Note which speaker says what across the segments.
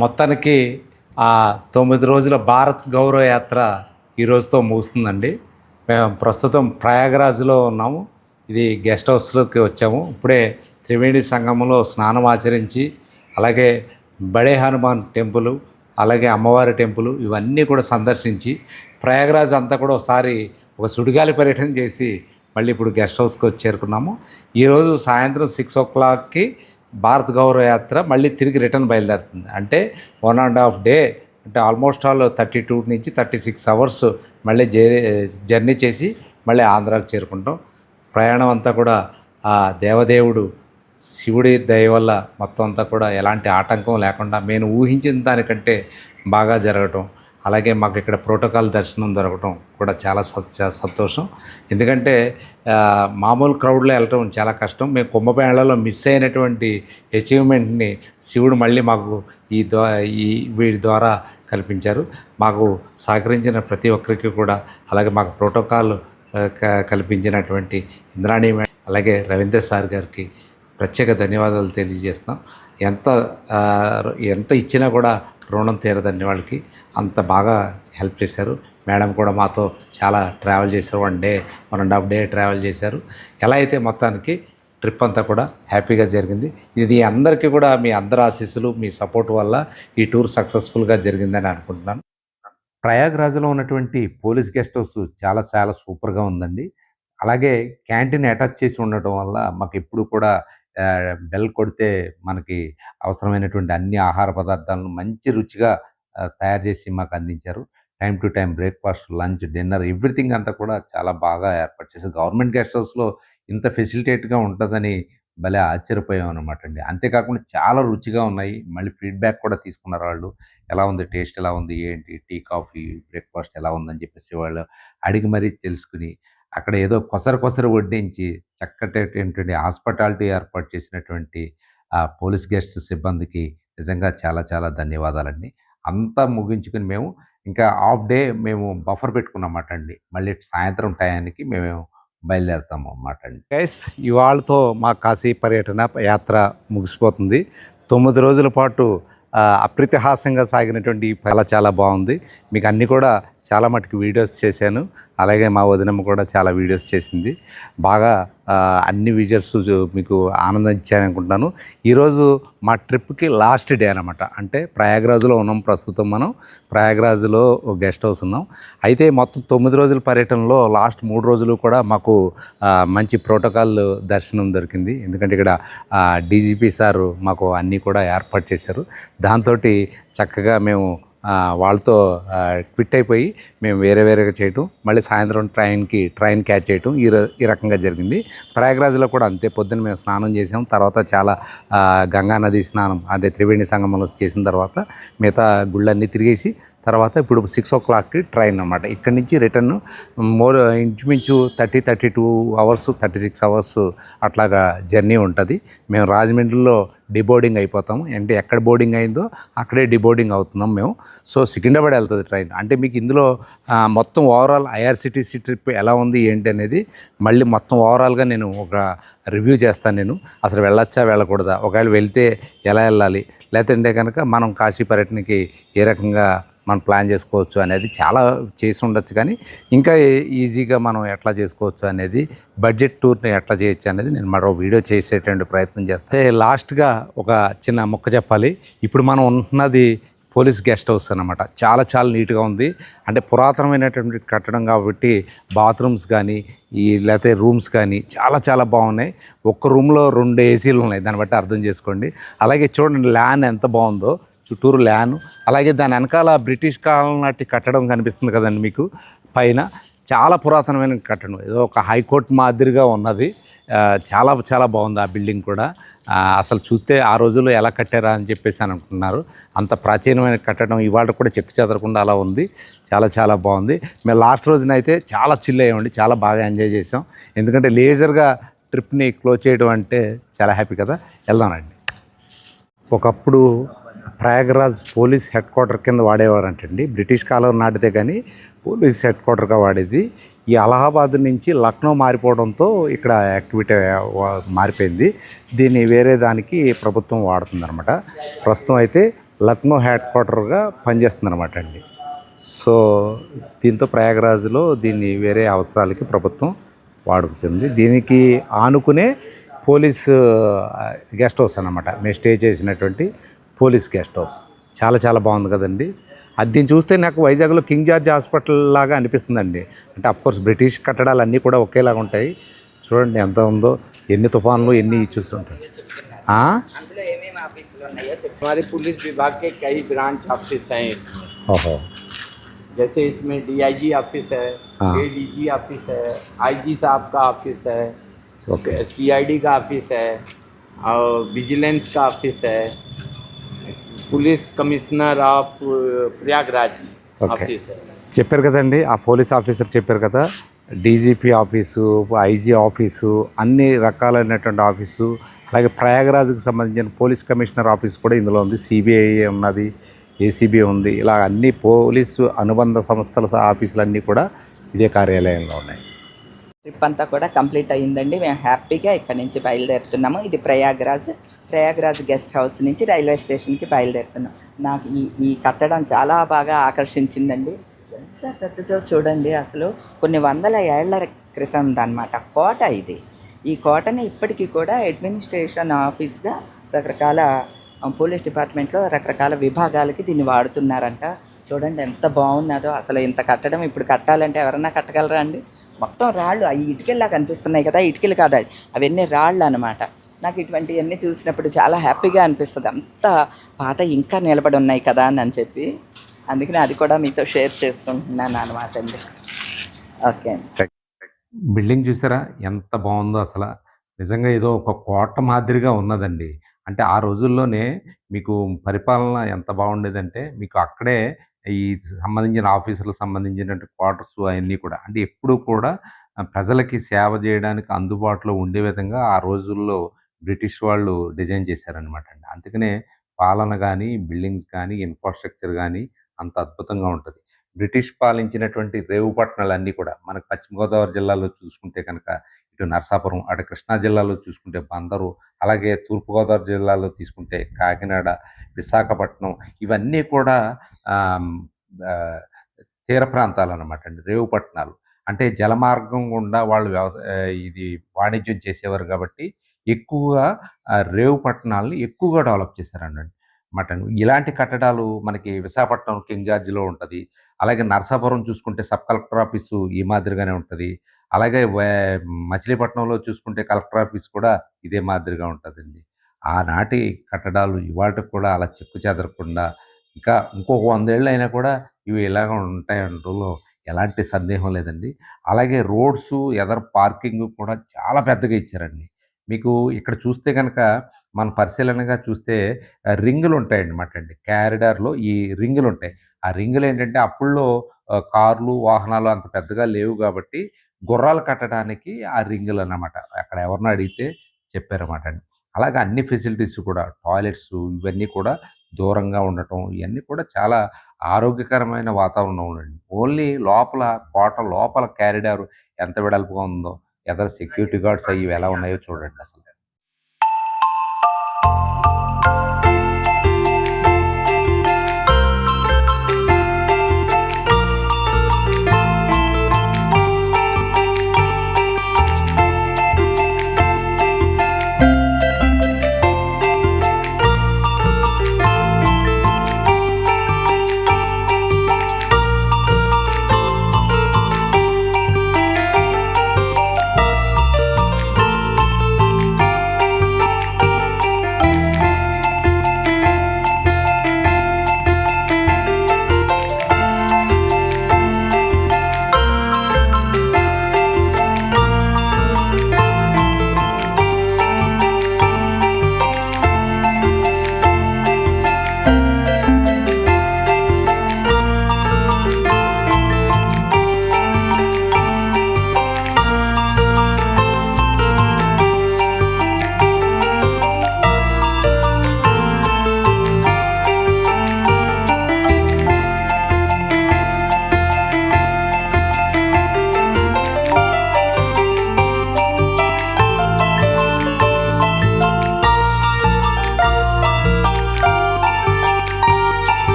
Speaker 1: మొత్తానికి ఆ తొమ్మిది రోజుల భారత్ గౌరవ యాత్ర ఈ రోజుతో ముగుస్తుందండి. మేము ప్రస్తుతం ప్రయాగరాజ్లో ఉన్నాము. ఇది గెస్ట్ హౌస్లోకి వచ్చాము. ఇప్పుడే త్రివేణి సంగమంలో స్నానం ఆచరించి అలాగే బడే హనుమాన్ టెంపుల్ అలాగే అమ్మవారి టెంపుల్ ఇవన్నీ కూడా సందర్శించి ప్రయాగరాజ్ అంతా కూడా ఒకసారి ఒక సుడిగాలి పర్యటన చేసి మళ్ళీ ఇప్పుడు గెస్ట్ హౌస్కి వచ్చి చేరుకున్నాము. ఈరోజు సాయంత్రం సిక్స్ ఓ క్లాక్కి భారత్ గౌరవ యాత్ర మళ్ళీ తిరిగి రిటర్న్ బయలుదేరుతుంది. అంటే వన్ అండ్ హాఫ్ డే అంటే ఆల్మోస్ట్ ఆల్ థర్టీ టూ నుంచి థర్టీ సిక్స్ అవర్స్ మళ్ళీ జర్నీ చేసి మళ్ళీ ఆంధ్రాకు చేరుకుంటాం. ప్రయాణం అంతా కూడా ఆ దేవదేవుడు శివుడి దయ వల్ల మొత్తం అంతా కూడా ఎలాంటి ఆటంకం లేకుండా నేను ఊహించిన దానికంటే బాగా జరగటం. అలాగే మాకు ఇక్కడ ప్రోటోకాల్ దర్శనం దొరకటం కూడా చాలా సంతోషం. ఎందుకంటే మామూలు క్రౌడ్లో వెళ్ళటం చాలా కష్టం. మేము కుంభమేళలో మిస్ అయినటువంటి అచీవ్మెంట్ని శివుడు మళ్ళీ మాకు ఈ ద్వా ఈ వీడి ద్వారా కల్పించారు. మాకు సహకరించిన ప్రతి ఒక్కరికి కూడా అలాగే మాకు ప్రోటోకాల్ క- కల్పించినటువంటి ఇంద్రాణి అలాగే రవీంద్ర సార్ గారికి ప్రత్యేక ధన్యవాదాలు తెలియజేస్తున్నాం. ఎంత ఎంత ఇచ్చినా కూడా రుణం తీరదండి వాళ్ళకి. అంత బాగా హెల్ప్ చేశారు. మేడం కూడా మాతో చాలా ట్రావెల్ చేశారు. One day one and half day travel చేశారు. ఎలా అయితే మొత్తానికి ట్రిప్ అంతా కూడా హ్యాపీగా జరిగింది. ఇది అందరికీ కూడా మీ అందరి ఆశీస్సులు మీ సపోర్ట్ వల్ల ఈ టూర్ సక్సెస్ఫుల్గా జరిగిందని అనుకుంటున్నాను. ప్రయాగ్రాజ్లో ఉన్నటువంటి పోలీస్ గెస్ట్ హౌస్ చాలా చాలా సూపర్గా ఉందండి. అలాగే క్యాంటీన్ అటాచ్ చేసి ఉండటం వల్ల మాకు ఎప్పుడు కూడా బెల్ కొడితే మనకి అవసరమైనటువంటి అన్ని ఆహార పదార్థాలను మంచి రుచిగా తయారు చేసి మాకు అందించారు. Time to time breakfast lunch dinner everything అంతా కూడా చాలా బాగా ఏర్పాటు చేశారు. గవర్నమెంట్ గెస్ట్ హౌస్లో ఇంత ఫెసిలిటేట్గా ఉంటుందని భలే ఆశ్చర్యపోయాం అనమాట అండి. అంతేకాకుండా చాలా రుచిగా ఉన్నాయి. మళ్ళీ ఫీడ్బ్యాక్ కూడా తీసుకున్నారు వాళ్ళు. ఎలా ఉంది? టేస్ట్ ఎలా ఉంది? ఏంటి? టీ కాఫీ బ్రేక్ఫాస్ట్ ఎలా ఉందని చెప్పేసి వాళ్ళు అడిగి మరీ తెలుసుకుని అక్కడ ఏదో కొసరు కొసరు వడ్డించి చక్కటేటువంటి హాస్పిటాలిటీ ఏర్పాటు చేసినటువంటి ఆ పోలీస్ గెస్ట్ సిబ్బందికి నిజంగా చాలా చాలా ధన్యవాదాలండి. అంతా ముగించుకుని మేము ఇంకా హాఫ్ డే మేము బఫర్ పెట్టుకున్నమాట అండి. మళ్ళీ సాయంత్రం టయానికి మేము బయలుదేరుతాము అన్నమాట అండి. గైస్ ఇవాళతో మా కాశీ పర్యటన యాత్ర ముగిసిపోతుంది. తొమ్మిది రోజుల పాటు అప్రతిహాసంగా సాగినటువంటి ఈ చాలా చాలా బాగుంది. మీకు అన్నీ కూడా చాలా మటుకు వీడియోస్ చేశాను. అలాగే మా వదినమ్మ కూడా చాలా వీడియోస్ చేసింది. బాగా అన్ని విజువల్స్ మీకు ఆనందం ఈరోజు మా ట్రిప్కి లాస్ట్ డే అనమాట అంటే ప్రయాగ్రాజ్లో ఉన్నాం ప్రస్తుతం మనం. ప్రయాగ్రాజ్లో గెస్ట్ హౌస్ ఉన్నాం. అయితే మొత్తం తొమ్మిది రోజుల పర్యటనలో లాస్ట్ మూడు రోజులు కూడా మాకు మంచి ప్రోటోకాల్ దర్శనం దొరికింది. ఎందుకంటే ఇక్కడ డీజీపీ సారు మాకు అన్నీ కూడా ఏర్పాటు చేశారు. దాంతో చక్కగా మేము వాళ్ళతో క్విట్ అయిపోయి మేము వేరే వేరేగా చేయటం మళ్ళీ సాయంత్రం ట్రైన్కి ట్రైన్ క్యాచ్ చేయటం ఈ ఈ రకంగా జరిగింది. ప్రయాగరాజ్లో కూడా అంతే పొద్దున్న మేము స్నానం చేసాం తర్వాత చాలా గంగానది గంగా నది స్నానం అంటే త్రివేణి సంగమంలో చేసిన తర్వాత మిగతా గుళ్ళన్నీ తిరిగేసి తర్వాత ఇప్పుడు సిక్స్ ఓ క్లాక్కి ట్రైన్ అనమాట ఇక్కడి నుంచి రిటర్న్ మోర్ ఇంచుమించు thirty thirty two hours thirty six hours అట్లాగా జర్నీ ఉంటుంది. మేము రాజమండ్రిలో డిబోర్డింగ్ అయిపోతాము. అంటే ఎక్కడ బోర్డింగ్ అయిందో అక్కడే డిబోర్డింగ్ అవుతున్నాం మేము. సో సికింద్రాబాద్ వెళ్తుంది ట్రైన్ అంటే మీకు ఇందులో మొత్తం ఓవరాల్ ఐఆర్సిటీసీ ట్రిప్ ఎలా ఉంది ఏంటి అనేది మళ్ళీ మొత్తం ఓవరాల్గా నేను ఒక రివ్యూ చేస్తాను నేను. అసలు వెళ్ళొచ్చా వెళ్ళకూడదా? ఒకవేళ వెళ్తే ఎలా వెళ్ళాలి? లేదంటే కనుక మనం కాశీ పర్యటనకి ఏ రకంగా మనం ప్లాన్ చేసుకోవచ్చు అనేది చాలా చేసి ఉండొచ్చు కానీ ఇంకా ఈజీగా మనం ఎట్లా చేసుకోవచ్చు అనేది బడ్జెట్ టూర్ని ఎట్లా చేయొచ్చు అనేది నేను మరో వీడియో చేసేటువంటి ప్రయత్నం చేస్తే. లాస్ట్గా ఒక చిన్న మొక్క చెప్పాలి. ఇప్పుడు మనం ఉంటున్నది పోలీస్ గెస్ట్ హౌస్ అనమాట చాలా చాలా నీట్గా ఉంది. అంటే పురాతనమైనటువంటి కట్టడం కాబట్టి బాత్రూమ్స్ కానీ ఈ లేకపోతే రూమ్స్ కానీ చాలా చాలా బాగున్నాయి. ఒక్క రూమ్లో రెండు ఏసీలు ఉన్నాయి. దాన్ని బట్టి అర్థం చేసుకోండి. అలాగే చూడండి ల్యాన్ ఎంత బాగుందో. చుట్టూరు ల్యాన్. అలాగే దాని వెనకాల బ్రిటిష్ కాలం నాటి కట్టడం కనిపిస్తుంది కదండి మీకు. పైన చాలా పురాతనమైన కట్టడం. ఏదో ఒక హైకోర్టు మాదిరిగా ఉన్నది. చాలా చాలా బాగుంది ఆ బిల్డింగ్ కూడా. అసలు చూస్తే ఆ రోజుల్లో ఎలా కట్టారా అని చెప్పేసి అని అనుకున్నారు అంత ప్రాచీనమైన కట్టడం ఇవాళ కూడా చెక్కు చెదరకుండా అలా ఉంది. చాలా చాలా బాగుంది. మేము లాస్ట్ రోజున అయితే చాలా చిల్ అయ్యామండి. చాలా బాగా ఎంజాయ్ చేసాం ఎందుకంటే లేజర్గా ట్రిప్ని క్లోజ్ చేయడం అంటే చాలా హ్యాపీ కదా. వెళ్దామండి ఒకప్పుడు ప్రయాగరాజ్ పోలీస్ హెడ్ క్వార్టర్ కింద వాడేవారంటండి. బ్రిటిష్ కాలం నాటితే కానీ పోలీస్ హెడ్ క్వార్టర్గా వాడేది. ఈ అలహాబాద్ నుంచి లక్నో మారిపోవడంతో ఇక్కడ యాక్టివిటీ మారిపోయింది. దీన్ని వేరే దానికి ప్రభుత్వం వాడుతుందన్నమాట. ప్రస్తుతం అయితే లక్నో హెడ్ క్వార్టర్గా పనిచేస్తుంది అనమాట అండి. సో దీంతో ప్రయాగరాజ్లో దీన్ని వేరే అవసరాలకి ప్రభుత్వం వాడుతుంది. దీనికి ఆనుకునే పోలీస్ గెస్ట్ హౌస్ అనమాట మేము స్టే చేసినటువంటి పోలీస్ గెస్ట్ హౌస్ చాలా చాలా బాగుంది కదండి అది దీన్ని చూస్తే నాకు వైజాగ్లో కింగ్ జార్జ్ హాస్పిటల్ లాగా అనిపిస్తుందండి అంటే అఫ్కోర్స్ బ్రిటిష్ కట్టడాలు అన్నీ కూడా ఒకేలాగా ఉంటాయి చూడండి ఎంత ఉందో ఎన్ని తుఫాన్లు ఎన్ని చూస్తుంటాయి ఆ?
Speaker 2: అందులో ఏమేమి ఆఫీసులు ఉన్నాయో చెప్పు
Speaker 3: हमारे पुलिस विभाग के कई ब्रांच ऑफिस हैं इसमें
Speaker 1: ఓహో
Speaker 3: जैसे इसमें डीआईजी ऑफिस है
Speaker 1: हाँ।
Speaker 3: एडीजी ऑफिस है आईजी साहब का ऑफिस है
Speaker 1: ఓకే
Speaker 3: सीआईडी का ऑफिस है और विजिलेंस का ऑफिस है police commissioner
Speaker 1: of
Speaker 3: Prayagraj okay
Speaker 1: చెప్పారు కదండి ఆ పోలీస్ ఆఫీసర్ చెప్పారు కదా డీజీపీ ఆఫీసు ఐజీ ఆఫీసు అన్ని రకాలైనటువంటి ఆఫీసు అలాగే ప్రయాగరాజ్కి సంబంధించిన పోలీస్ కమిషనర్ ఆఫీస్ కూడా ఇందులో ఉంది. సిబిఐ ఉన్నది ఏసీబీ ఉంది. ఇలా అన్ని పోలీసు అనుబంధ సంస్థల ఆఫీసులన్నీ కూడా ఇదే కార్యాలయంలో ఉన్నాయి.
Speaker 2: ట్రిప్ అంతా కూడా కంప్లీట్ అయ్యిందండి. మేము హ్యాపీగా ఇక్కడ నుంచి బయలుదేరుతున్నాము. ఇది ప్రయాగ్రాజ్ ప్రయాగ్రాజ్ గెస్ట్ హౌస్ నుంచి రైల్వే స్టేషన్కి బయలుదేరుతున్నాం. నాకు ఈ ఈ కట్టడం చాలా బాగా ఆకర్షించిందండి. ఎంత పెద్దదో చూడండి అసలు కొన్ని వందల ఏళ్ళ క్రితం దన్నమాట కోట ఇది. ఈ కోటని ఇప్పటికీ కూడా అడ్మినిస్ట్రేషన్ ఆఫీస్గా రకరకాల పోలీస్ డిపార్ట్మెంట్లో రకరకాల విభాగాలకి దీన్ని వాడుతున్నారంట. చూడండి ఎంత బాగున్నదో అసలు ఇంత కట్టడం ఇప్పుడు కట్టాలంటే ఎవరన్నా కట్టగలరా అండి? మొత్తం రాళ్ళు అవి ఇటుకల్లా కనిపిస్తున్నాయి కదా ఇటుకలు కాదు అవన్నీ రాళ్ళు అనమాట నాకు ఇటువంటివన్నీ చూసినప్పుడు చాలా హ్యాపీగా అనిపిస్తుంది. అంత పాత ఇంకా నిలబడి ఉన్నాయి కదా అని అని చెప్పి. అందుకని అది కూడా మీతో షేర్ చేసుకుంటున్నాను అనమాట అండి. ఓకే
Speaker 1: బిల్డింగ్ చూసారా? ఎంత బాగుందో అసలు. నిజంగా ఏదో ఒక కోట మాదిరిగా ఉన్నదండి. అంటే ఆ రోజుల్లోనే మీకు పరిపాలన ఎంత బాగుండేదంటే మీకు అక్కడే ఈ సంబంధించిన ఆఫీసులకు సంబంధించిన క్వార్టర్స్ అవన్నీ కూడా అంటే ఎప్పుడూ కూడా ప్రజలకి సేవ చేయడానికి అందుబాటులో ఉండే విధంగా ఆ రోజుల్లో బ్రిటిష్ వాళ్ళు డిజైన్ చేశారనమాట అండి. అందుకనే పాలన కానీ బిల్డింగ్స్ కానీ ఇన్ఫ్రాస్ట్రక్చర్ కానీ అంత అద్భుతంగా ఉంటుంది. బ్రిటిష్ పాలించినటువంటి రేవు పట్టణాలన్నీ కూడా మనకు పశ్చిమ గోదావరి జిల్లాలో చూసుకుంటే కనుక ఇటు నరసాపురం అటు కృష్ణా జిల్లాలో చూసుకుంటే బందరు అలాగే తూర్పుగోదావరి జిల్లాలో తీసుకుంటే కాకినాడ విశాఖపట్నం ఇవన్నీ కూడా తీర ప్రాంతాలు అనమాట అండి. రేవు పట్టణాలు. అంటే జలమార్గం గుండా వాళ్ళు వ్యవసాయ ఇది వాణిజ్యం చేసేవారు కాబట్టి ఎక్కువగా రేవు పట్టణాలని ఎక్కువగా డెవలప్ చేశారండి. మటన్ ఇలాంటి కట్టడాలు మనకి విశాఖపట్నం కింగ్ జార్జిలో ఉంటుంది. అలాగే నర్సాపురం చూసుకుంటే సబ్ కలెక్టర్ ఆఫీసు ఈ మాదిరిగానే ఉంటుంది. అలాగే వే- మచిలీపట్నంలో చూసుకుంటే కలెక్టర్ ఆఫీస్ కూడా ఇదే మాదిరిగా ఉంటుందండి. ఆనాటి కట్టడాలు ఇవాళకి కూడా అలా చెక్కు చెదరకుండా ఇంకా ఇంకొక వందేళ్ళు అయినా కూడా ఇవి ఇలాగ ఉంటాయంటూ ఎలాంటి సందేహం లేదండి. అలాగే రోడ్స్ ఎదర్ పార్కింగ్ కూడా చాలా పెద్దగా ఇచ్చారండి. మీకు ఇక్కడ చూస్తే కనుక మన పరిశీలనగా చూస్తే రింగులు ఉంటాయన్నమాట అండి క్యారిడార్లో ఈ రింగులు ఉంటాయి ఆ రింగులు ఏంటంటే అప్పుల్లో కార్లు వాహనాలు అంత పెద్దగా లేవు కాబట్టి గుర్రాలు కట్టడానికి ఆ రింగులు అన్నమాట అక్కడ ఎవరిని అడిగితే చెప్పారన్నమాట అండి అలాగే అన్ని ఫెసిలిటీస్ కూడా టాయిలెట్స్ ఇవన్నీ కూడా దూరంగా ఉండటం ఇవన్నీ కూడా చాలా ఆరోగ్యకరమైన వాతావరణం ఉండండి ఓన్లీ లోపల కోట లోపల క్యారిడార్ ఎంత వెడల్పుగా ఉందో ఎదర సెక్యూరిటీ గార్డ్స్ అవి ఎలా ఉన్నాయో చూడండి అసలు.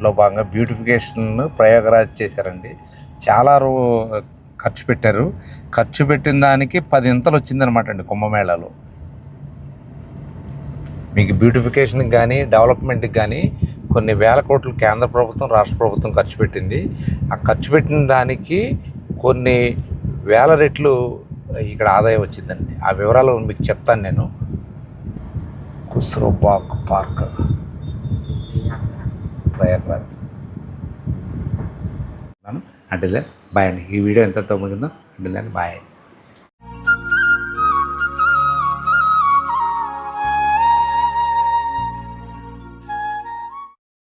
Speaker 1: దాంట్లో భాగంగా బ్యూటిఫికేషన్ ప్రయాగరాజ్ చేశారండి. చాలా రో ఖర్చు పెట్టారు. ఖర్చు పెట్టిన దానికి పది ఇంతలు వచ్చిందనమాట అండి కుంభమేళాలో. మీకు బ్యూటిఫికేషన్కి కానీ డెవలప్మెంట్కి కానీ కొన్ని వేల కోట్లు కేంద్ర ప్రభుత్వం రాష్ట్ర ప్రభుత్వం ఖర్చు పెట్టింది. ఆ ఖర్చు పెట్టిన దానికి కొన్ని వేల రెట్లు ఇక్కడ ఆదాయం వచ్చిందండి. ఆ వివరాలు మీకు చెప్తాను నేను. కుస్రోబాగ్ పార్క్. పార్క్ ప్రయాగ్రాజ్ అంటే బాయ్ అండి ఈ వీడియో ఎంత తొమ్మిదిందో అంటే బాయ్